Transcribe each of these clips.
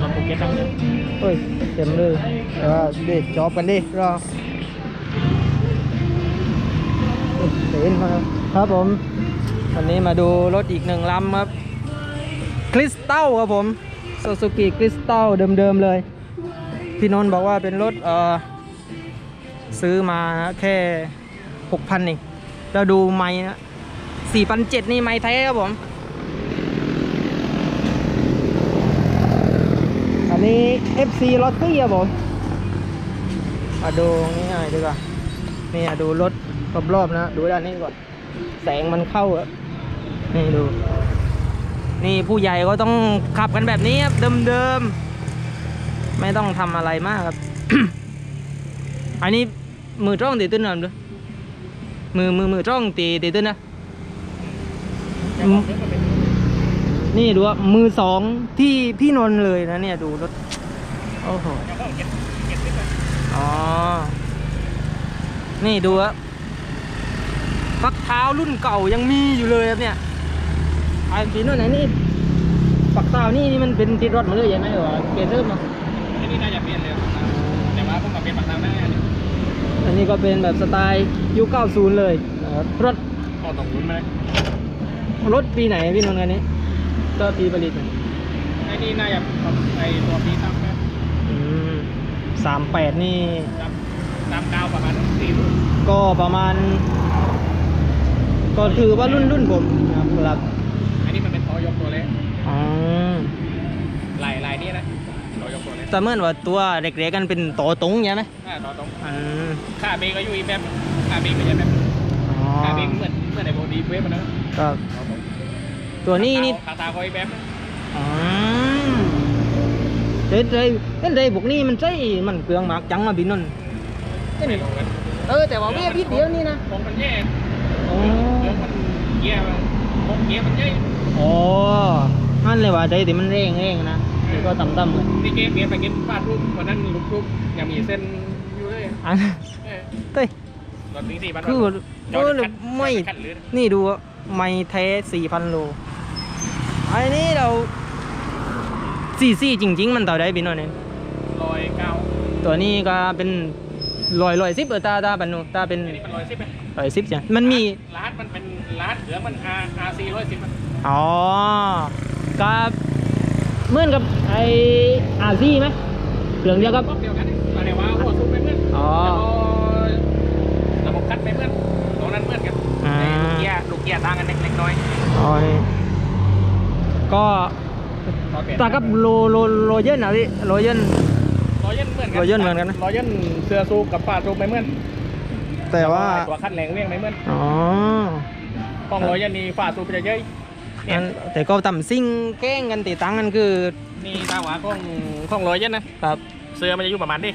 รถภูเก็ตทั้งเดียเฮ้ยเต็มเลยแต่ว่าเด็กจอบกันดิรอเห็นมาแล้วครับผมวันนี้มาดูรถอีกหนึ่งลำครับคริสตัลครับผมซูซูกิคริสตัลเดิมๆเลย พี่นนท์บอกว่าเป็นรถเอ่อซื้อมาแค่หกพันเองแล้วดูไม้นะสี่พันเจ็ดนี่ไม้แท้ครับผม อันนี้ FC รถตี้ครับผมมาดูนี่หน่อยดีกว่านี่อะดูรถรอบๆนะ ดูด้านนี้ก่อน แสงมันเข้าอะนี่ดู นี่ผู้ใหญ่ก็ต้องขับกันแบบนี้ครับ เดิมๆ ไม่ต้องทำอะไรมากครับ อันนี้มือจ้องตีตื้นหน่อยดูมือมือมือจ้องตีตีตื้นนะ นเป็นนี่ดูว่ามือสองที่พี่นนท์เลยนะเนี่ยดูรถโอ้โหเจ้าของเก็บเก็บขึ้นมาอ๋อ นี่ดูอะฟักเท้ารุ่นเก่ายังมีอยู่เลยครับเนี่ยไอ้สีนู่นไหนนี่ฝักเท้านี่นี่มันเป็นติดรถมาเลยใช่ไหมหรือว่าเกเซอร์มาอันนี้น่าจะเปลี่ยนเลยแต่ว่าผมมาเป็นปากน้ำได้อันนี้อันนี้ก็เป็นแบบสไตล์ยุค90เลยนะครับรถพอตกรุ่นไหมรถปีไหนพี่นนท์อันนี้ ก็ปีผลิตไหนไอ้นี่น่าจะไอ้ตัวปีตั้มนะสามแปดนี่ ตั้มตั้มเก้าประมาณสี่รุ่นก็ประมาณ ก็ถือว่ารุ่นรุ่นผมนะครับอันนี้มันเป็นทอยกตัวเล็กอ๋อลายลายนี้นะทอยกตัวเล็กแต่เมื่อว่าตัวเด็กๆกันเป็นโตตรงใช่ไหมอ่าต่อตรงอืมค่าเบรกก็อยู่อีกแบบค่าเบรกไม่ใช่แบบอ๋อค่าเบรกเหมือนเหมือนในโบดีเวฟมันนะครับ ตัวนี้นี่คาตาก็อีกแบบนะอ๋อเด็ดเลยเด็ดเลยพวกนี้มันใช่มันเปลืองมากจังมาบินนนท์ไม่ลงกันเออแต่ว่าเวียพิดเดียวนี่นะของมันแย่อ๋อเรื่องมันเกียร์มันพวกเกียร์มันใหญ่อ๋อนั่นเลยว่าใจแต่มันเร่งเร่งนะนี่ก็ต่ำๆเลยนี่เกมเปลี่ยนไปกินฟาดรูปวันนั้นลุกรูปยังมีเส้นอยู่เลยอันเออเต้ยรถนี้สี่พันคือจอเอดอคัดไม่คัดหรือนี่ดูอะไม่แท้สี่พันโล อันนี้เราสี่สี่จริง ๆ มันต่อได้บินหน่อยนึงร้อยเก้าตัวนี้ก็เป็นลอยลอยสิบเออตาตาปันนูตาเป็นอันนี้มันร้อยสิบไหมลอยสิบจ้ะมันมีร้านมันเป็นร้านเหลืองมัน R R C ร้อยสิบอ๋อก็เหมือนกับไออาซี่ไหมเครื่องเดียวกับรอบเดียวกันแต่เดี๋ยวว่าหัวซุปไม่เหมือนอ๋อแล้วก็ระบบคัดไม่เหมือนตรงนั้นเหมือนกันอ่าไอ้ลูกเกียร์ลูกเกียร์ต่างกันเล็กๆน้อยอ๋อนี่ ก็ๆต่อเปลี่ยนตากับโลโลโลเยนอะพี่โลเยนร้อยเยนเหมือนกันร้อยเยนเหมือนกันนะร้อยเยนเสื้อซูปกับฝาซูปไม่เหมือนแต่ว่าตัวคัดแรงเรียงไม่เหมือนอ๋อของร้อยเยนนี่ฝาซูปจะเยอะเนี่ยงั้นแต่ก็ต่ำซิ่งแกล้งกันตีตังกันคือนี่ตาหวาของของร้อยเยนนะครับเสื้อมันจะอยู่ประมาณนี้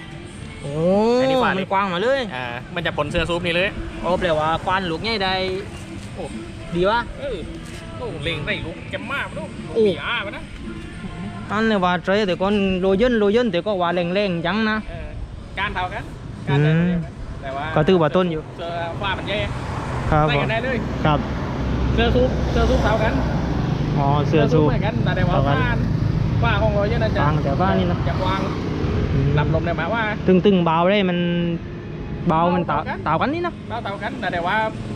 โอ้อันนี้กว่ามันี่นกว้างมาเลยอ่ามันจะผลเสื้อซูปนี่เลยโอ้แปลว่าควันลูกใหญ่ได้โอ้ดีวะ เออโอ้เล็งได้ลูกแกมมากลูกโอ้ ปีอาไปนะอันเลยว่าเจแต่ก่อนโลเยนโลเยนแต่ก็ว่าแรงๆจังนะ เออการเท่ากันการเท่ากันแต่ว่าก็ถือว่าต้นอยู่เสื้อฟ้ามันแย่ครับใส่ผมกันได้เลยครับเสื้อซูปเสื้อซูปเท่ากันอ๋อเสื้อสูบ เหมือนกันแต่ว่าเท่ากันฟ้าฟ้าของร้อยเยนน่ะจะวางแต่ฟ้านี่นะ จะวางรับลมได้ไหมว่า ตึงตึงๆเบาได้มันเบามันต่าเท่ากันต่ากันนี่นะเท่าเท่ากันแต่ว่า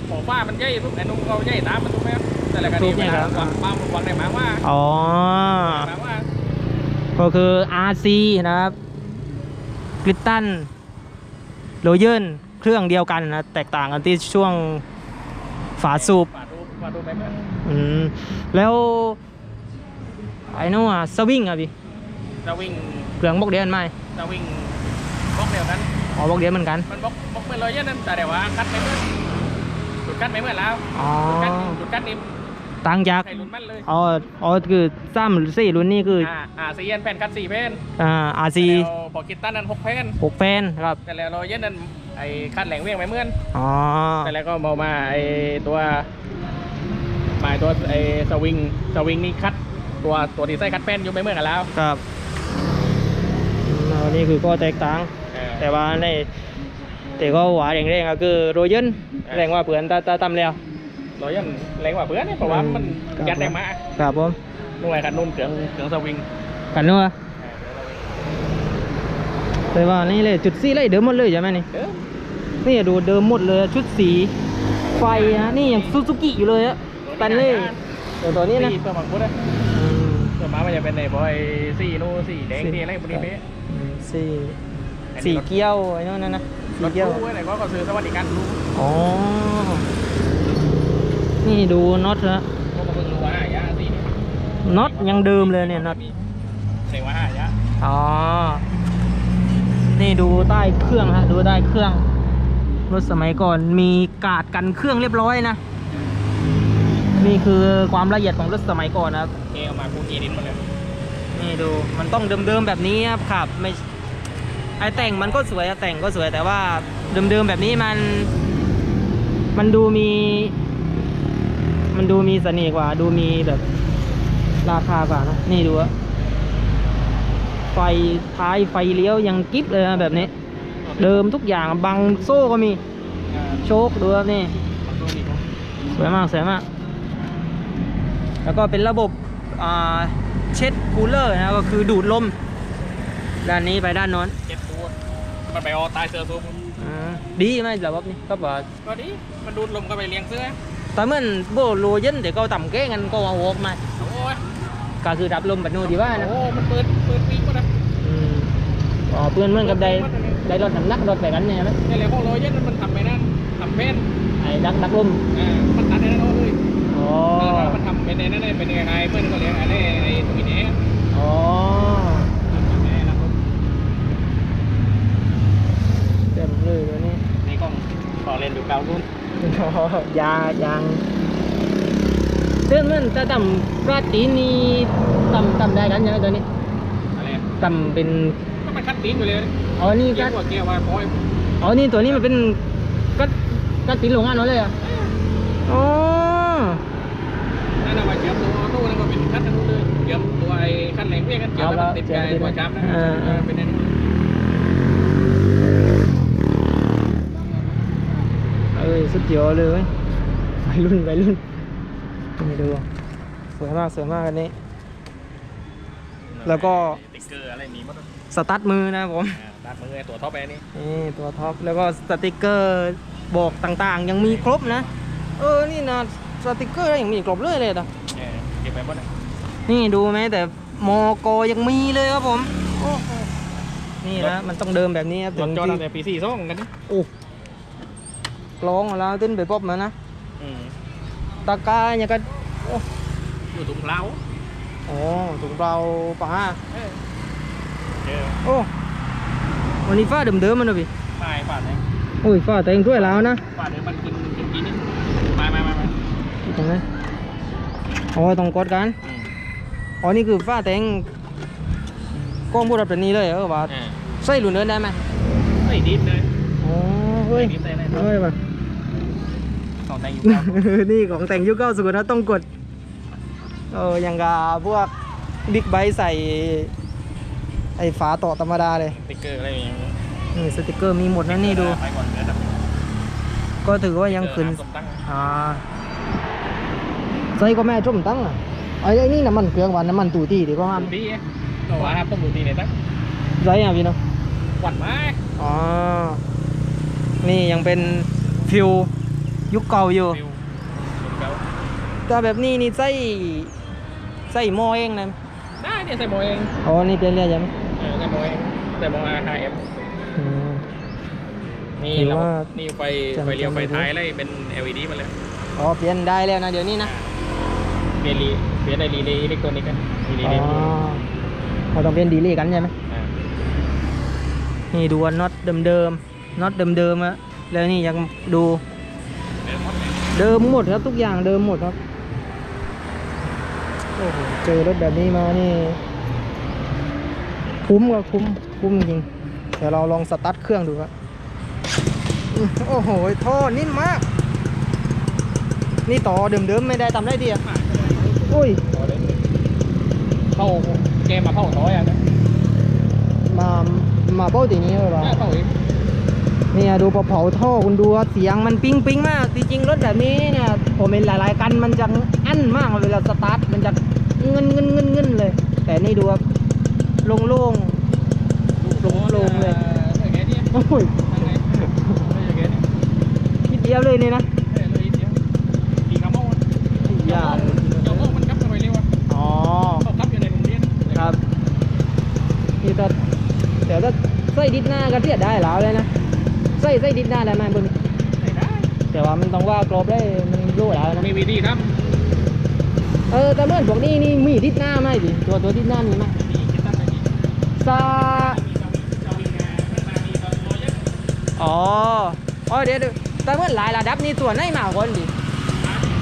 ของฟ้ามันใหญ่ทุกไอ้นุ่มเขาใหญ่ตามมันถูกไหม แต่ละกันถูนี่กนี่เวครัลาบวางวางวางได้ไหมว่าอ๋อหมายว่าก็คือ RC นะครับกริตตันโลเยนเครื่องเดียวกันนะ แตกต่างกันที่ช่วงฝาสูบฝาดูฝาดูไปเมื่ออืมแล้วไอ้นู่นอะสวิงอะพี่จะวิ่งเครื่องบล็อกเดียนไหมจะวิ่งบล็อกเดียวกันอ๋อบล็อกเดียนเหมือนกันมันบล็อกบล็อกเมื่อร้อยเยนนั่นแต่เดี๋ยวว่าคัดไปเมื่อจุดคัดไปเมื่อแล้วอ๋อจุดคัดจุดคัดนี่ ต่างจากใครลุ้นมันเลยอ๋ออ๋อคือซ้ำสี่รุ่นนี้คืออ่าอ่าซีเอ็นแผ่นคัดสี่แผ่นอ่า RC แล้วบอกกิตตันนั้นหกแผ่นหกแฟนครับแต่แล้วร้อยเยนนั่นไอ้คัดแหลงเวียงไปเมื่ออ๋อแต่แล้วก็มามาไอ้ตัวหมายตัวไอ้สวิงสวิงนี่คัดตัวตัวที่ใส่คัดแป้นอยู่ไม่เหมือนกันแล้วครับอืมอันนี้คือก็แตกต่างเออแต่ว่าในแต่ก็หวาแรงๆก็คือโรเยนเออแรงกว่าเพื่อนตาตาตำแล้ว ร้อยยันแรงกว่าเพื่อนเนี่ยเพราะว่ามันครับยัดได้มาครับผมหน่วยกันนุ่นเกืองเกืองสวิงกันนัวเแต่ว่านี่เลยจุดสีเลยเดิมหมดเลยใช่ไหมนี่เด้อนี่ดูเดิมหมดเลยชุดสีไฟนะนี่ยังซูซูกิอยู่เลยอะสแตนเล่ตัวตัวนี้นะสีเพื่อมังคุดอะอืมเพื่อมามันจะเป็นในบอยสีนู่นสีแดงสีอะไรพวกนี้เป๊ะอืมสีอันนี้สีรถเกี้ยวไอ้นั่นนะนะสีรถเกี้ยวตู้ไว้ไหนก็ก็ซื้อสวัสดิการรู้อ๋อ นี่ดูน็อตนะพวกมันเพิ่งรู้ว่าหายาสีนี่น็อตยังเดิมเลยเนี่ยน็อตเสียงว่าหายาอ๋อ นี่ดูใต้เครื่องฮะ ดูใต้เครื่อง รถสมัยก่อนมีกาดกันเครื่องเรียบร้อยนะ นี่คือความละเอียดของรถสมัยก่อนนะครับเอเอามาคูกีดินหมาเลย นี่ดู มันต้องเดิมๆแบบนี้ครับครับไม่ ไอแต่งมันก็สวยอะแต่งก็สวยแต่ว่าเดิมๆแบบนี้มัน มันดูมี มันดูมีเสน่ห์กว่า ดูมีแบบราคากว่านะ นี่ดูอะไฟท้ายไฟเลี้ยวยังกิ๊บเลยนะแบบนี้ เดิมทุกอย่างบังโซ่ก็มีอ่าโชคดูครับนี่มันดูดีกว่าสวยมากสวยมาก แล้วก็เป็นระบบอ่าเช็ดคูลเลอร์นะก็คือดูดลม ด้านนี้ไปด้านโน้นเจ็ดตัวมันไปออตายเสือซูมอ่าดีไหมระบบนี้ก็บอกก็ดี มันดูดลมก็ไปเลี้ยงเสื้อ แต่เหมือนโบโลเย็นเดี๋ยวก็ต่ำแก้งันก็เอาออกมาโอ้ยก็คือดับลมแบบนู้นดีว่านะโอ้มันเปิดเปิดปีกก็ได้อืมอ๋อเพื่อนเหมือนกับได้ได้รถน้ำหนักรถแบบนั้นใช่ไหมนี่แหละพวกโรยเย็นมันทำไปนั่นทำเป็นไอ้ดักดักลมอ่ามันตัดในนั้นเอาเลยอ๋อแล้วมันทำเป็นในนั้นเป็นยังไงเพื่อนก็เลี้ยงอะไรไอ้ตรงนี้ อ๋อเต็มเลยตัวนี้ นี่กล้องต่อเลนดูเก่ารุ่น ยายางเส้นมันจะต่ำปราตีนนี่ต่ำต่ำได้กันใช่ไหมตัวนี้อะไรต่ำเป็นก็มันคัดตีนไปเลยอ๋อนี่เกี่ก็ยวกับเกี่ยวกับพอยอ๋อนี่ตัวนี้มันเป็นก็ก็ตีนโรงงานนั่นเลยอะอ๋อนั่นเอาไปเกี่ยวตัวตู้นั่นก็เป็นคัดนั่นเลยเกี่ยวตัวไอ้คัดแหลงเรียกกันเกี่ยวกับติดใจตัวจับนะเป็นนั่นเอ้ย สุดยอดเลยเว้ยวัยรุ่นวัยรุ่นนี่ดูสวยมากสวยมากอันนี้ แล้วก็ติ๊กเกอร์อะไรมีหมดสตาร์ทมือนะครับผมดัดมือตัวท็อปไปนี่นี่ตัวท็อปแล้วก็สติกเกอร์บอกต่างๆ ยังมีครบนะ เออนี่นะสติกเกอร์ยังมีครบเลยเลยนะเก็บไปหมดนี่ดูไหมแต่มกยังมีเลยครับผมโอ้โหนี่นะมันต้องเดิมแบบนี้ครับรถจอดที่ตั้งแต่ปีสี่สองกันนี่โอ้ กลองแล้วติ้นไปป๊อบมานะอืมตากาเนี่ยก็โอ้อยู่ถุงเท้าโอ้ถุงเปล่าปลาเจอโอ้วันนี้ฟ้าเดิมๆมันนะพี่ป้ายป้าไหนโอ้ยฟ้าแต่งถ้วยแล้วนะป้าเดี๋ยวมันกินกินกินนี่มามามามาอยู่ตรงนั้นโอ้ยต้องกดกันอืมอ๋อนี่คือฟ้าแต่งกล้องบูรับแบบนี้เลยเหรอว่าอ่าใส่หลุนเดินได้ไหมเฮ้ยดิฟเลยอ๋อเฮ้ยดิฟได้เลยเฮ้ยว่ะของ แต่งอยู่แล้วนี่ของแต่งยุคเก้าสิบนะต้องกดเอออย่างกับพวกบิ๊กไบค์ใส่ไอ้ฝาต่อธรรมดาเลยติ๊กเกอร์อะไรอย่างเงี้ยนี่สติกเกอร์มีหมดนะนี่ดู ไปก่อนเดี๋ยวนะก็ถือว่ายังขึ้นสมตั้งอ่าใส่ก็แม่จุ่มตั้งอะไอ้ไอ้นี่น้ำมันเครื่องหวานน้ำมันตูตี้ดีกว่าดูดีเราว่าครับต้องดูดีเนี่ยตั้งใส่อะพี่เนาะ หวั่นไหมอ๋อ นี่ยังเป็นฟิว ยุคเก่าอยู่ ฟิวเก่าแต่แบบนี้นี่ใส่ใส่หม้อเองนะได้เนี่ยใส่โมเองอ๋อนี่เป็นเรียกยังไหมเออใส่โมเองใส่โมอาร์ไฮเอฟอืม นี่ถือเราว่านี่ไฟจำไฟเลี้ยวจำไฟไม่ได้ ท้ายอะไรเป็น LED มาเลยอ๋อเปลี่ยนได้แล้วนะเดี๋ยวนี้นะเปลี่ยนรีเปลี่ยนได้รีเลย์อิเล็กทรอนิกส์กันรีอ๋เลอย์เราต้องเปลี่ยนดีเลย์กันใช่ไหม อ่านี่ดูว่าน็อตเดิมๆน็อตเดิมๆอะแล้วนี่ยังดูเดี๋ยวหมด เลยเดิมหมดครับทุกอย่างเดิมหมดครับโอ้โหเจอรถแบบนี้มานี่ คุ้มก็คุ้มคุ้มจริงเดี๋ยวเราลองสตาร์ทเครื่องดูครับอื้อโอ้โหท่อนิ่มมาก นี่ต่อเดิมๆไม่ได้ทำได้ดีอะอุ้ยเอาเลยเข้าเกมมาเข้าถอยอะนะมามาเป้าตีนี้เลยเหรอได้เข้าอีก เนี่ยดูพอเผาท่อคุณดูเสียงมันปิ๊งปิ๊งมาก จริงๆรถแบบนี้เนี่ยผมเห็นหลายๆคันมันจะอั้นมากเวลาสตาร์ทมันจะเงินเงินเงินเงินเลย แต่นี่ดูว่าโล่งๆโล่งเลยโอ้ยทางไหนไม่ใช่แกนี่คิดเดียวเลยนี่นะเออเลยเดียวกี่กอย่าเจ้าโมงมันขับไมเร็วอะอ๋อเขากลับอยู่ในโรงเรียนครับนี่ถ้าเดี๋ยวถ้าใส่ดิดหน้าก็เทียดได้แล้วเลยนะ ใส่ใส่ดิดหน้าได้ไหมบนใส่ได้แต่ว่ามันต้องว่ากรอบได้มันรู้แล้วนะมีวิธีทเออแต่เมื่อพวกนี้นี่มีดิดหน้าไหมดิตัวตัวดิดหน้ามีไหมำมีคิดตั้งแต่กี่ซามีเจ้าเจ้าวิงงานมันมามีตอนโรยเยอะอ๋ออ๋อเดี๋ยวเดี๋ยวแต่เมื่อหลายระดับนี่ตัวไหนมากกว่าดิ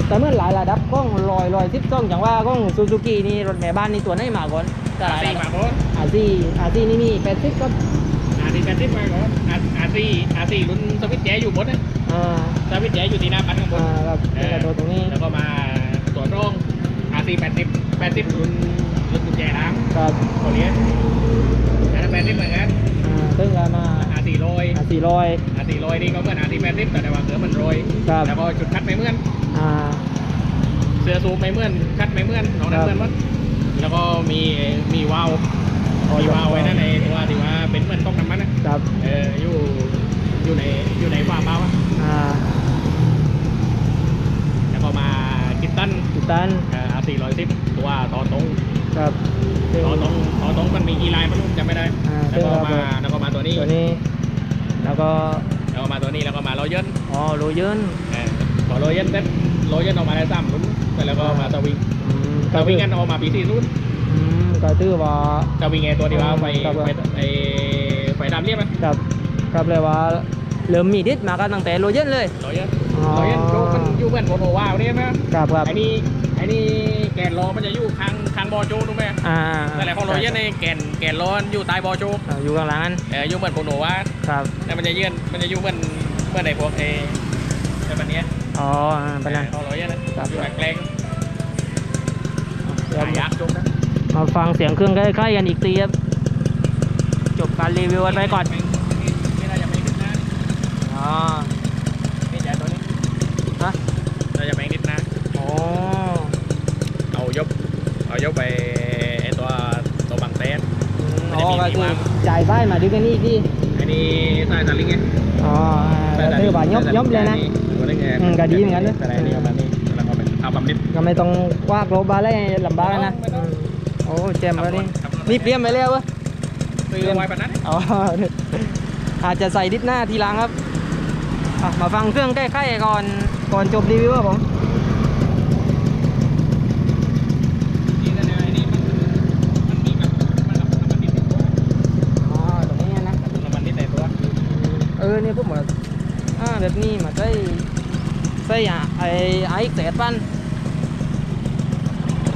แต่เมื่อหลายระดับกล้องลอยลอยซิปซ่องอย่างว่ากล้องซูซูกินี่รถแม่บ้านนี่ตัวไหนมากกว่าแต่หลายสี่ระดัมาบโบนอาซีอาซีนี่มีแปดสิบก็ อาสี่แปดสิบมาก่อนอาอาสี่อาสี่รุ่นสวิตช์แจ๊อยู่บนนะอ่าสวิตช์แจ๊อยู่ที่หน้าปันข้างบนอ่าครับเอแล้วอก็ตัวตรงนี้แล้วก็มาตัวรองอาสี่แปดสิบแปดสิบรุ่นรุ่นกุญแจน้ำครับตัวเนี้ยแต่แปดสิบเหมือนกันอ่าซึ่งก็มาอาสี่ร้อยอาซีลอยอาสี่ร้อยนี่ก็เหมือนอาสี่แปดสิบแต่ว่าเสือมันโรยครับแล้วก็จุดคัดไม่เหมือน อ่า เสือซูมไม่เหมือนคัดไม่เหมือนน้องนั้นครับเหมือนหมดแล้วก็มีมีวาล์ว มีวาล์วไว้นั่นในตัวที่ว่าเป็นเหมือนต้องน้ำมันนะครับเอออยู่อยู่ในอยู่ในฝาเบาอะอ่าแล้วก็มาคิตตันติดตันอาสี่ร้อยสิบตัวต่อตรงครับซึ่ง ต่อตรงต่อตรงมันมีกี่ลายมันรู้จำไม่ได้อ่าแล้วก็ซึ่งเรามาแล้วก็มาตัวนี้ตัวนี้ แล้วก็แล้วก็มาตัวนี้แล้วก็มาโรเยนอ๋อโรเยนเออพอโรเยนเสร็จโรเยนออกมาได้สามรุ่นแล้วก็มาสวิงอืมสวิงกันออกมาปีสี่รุ่นอืม ก็ถือว่าสวิงไงตัวที่ว่าไฟครับไฟไอไฟดำเรียบไหมครับครับเลยว่าเริ่มมีดิสมากันตั้งแต่โรเยนเลยโรเยนอ๋อโรเยนอยู่มันอยู่เหมือนโมโนวาวนี่ไหมครับครับไอ้นี่ไอ้นี่แกนล้อมันจะอยู่ข้างข้างบอโจถูกไหมอ่านั่นแหละของโรเยนในแกนแกนล้ออยู่ใต้บอโจอ่าอยู่ข้างหลังนั้นเอออยู่เหมือนโมโนวาครับแล้วมันจะเยื่อนมันจะอยู่เหมือนเหมือนในพวกเอแต่แบบเนี้ยอ๋ออ่าเป็นไรของโรเยนนะครับอยู่แกลงเดี๋ยวหายากจุกนะ มาฟังเสียงเครื่องใกล้ๆกันอีกทีครับ จบการรีวิวกันไปก่อนไม่น่าจะไม่ขึ้นนะอ๋อนี่ใหญ่ตัวนี้ฮะน่าจะไม่นิดนะโอ้เอายกเอายกไปไอตัวตัวบังเต้นอืมมันอ๋จะอมีก็ที่คือวางจ่ายไส้มาดึงกันนี่อีกทีอันนี้สายสลิงไงอ๋ออ่าก็คือว่ายบยบเลยนะตัวนี้ไงอืมก็ดีเหมือนกันนะแต่อันนี้ประมาณนี้แล้วก็เป็นเอาบำนิดก็ไม่ต้องคว้ากโลบาอะไรลำบากนะไม่ต้ องโอ้เจมส์วันนี้ครับผมนี่เตรียมไปแล้ววะซื้อไว้แบบนั้นอ๋ออาจจะใส่ดิสหน้าทีหลังครับอะมาฟังเครื่องใกล้ๆก่อนก่อนจบรีวิวครับผมนี่แต่อันนี้มันมันมีแบบมันกับน้ำมันนิดในตัวอ๋อตรงนี้นะน้ำมันนิดในตัวเออเนี่ยพวกเหมือนอ่าแบบนี้มาใส่ใส่อะไอ้ไอ้เศษปั้น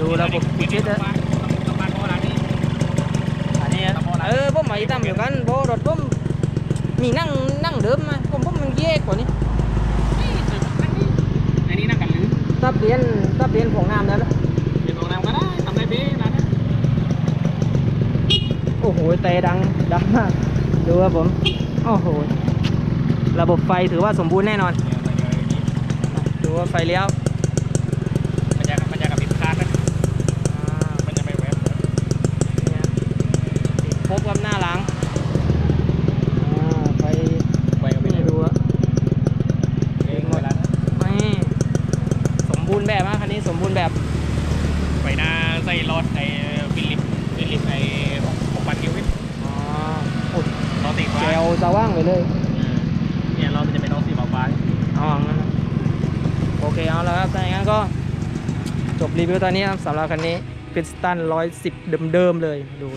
ดูระบบปิปิดดนิด นะ นะน้ำมันโบราณนี่ อันนี้อะเออผมหมาย ตามอยู่กันโบรถผมมีนั่งนั่งเดิมมาผมผมมันแยกกว่านี้นี่ซื้อนั่นนี่อันนี้นั่งกันหรือถ้าเปลี่ยนถ้าเปลี่ยนของน้ำแล้วนะเป็นโรงแรมก็ได้ทำได้เบ้ร้านนี้โอ้โหเตะดังดังมากดูครับผมโอ้โหระบบไฟถือว่าสมบูรณ์แน่นอนดูว่าไฟเลี้ยว มันจะมันจะกับผิดคาดนะ อ่า มันจะไม่แวบ เนี่ยติดครบกับหน้าหลังอ่าไฟ ไปกับไม่ ไม่ ได้ ดูอะ เองเวลา ไม่สมบูร ณ์แบบมากคันนี้สมบูรณ์แบบไปหน้าใส่รถไอ้ฟิลิปฟิลิปไอ้หกพันกิโลเมตรอ๋อโอ้ยรถตีฟ้าแจวสว่างไปเลยเนี่ยเรามันจะเป็นรถสีฟ้าอ๋องั้นนะโอเคเอาแล้วครับถ้าอย่างนั้นก็จบรีวิวตอนนี้ครับสำหรับคันนี้พิสตัน110 เดิมๆเลยดู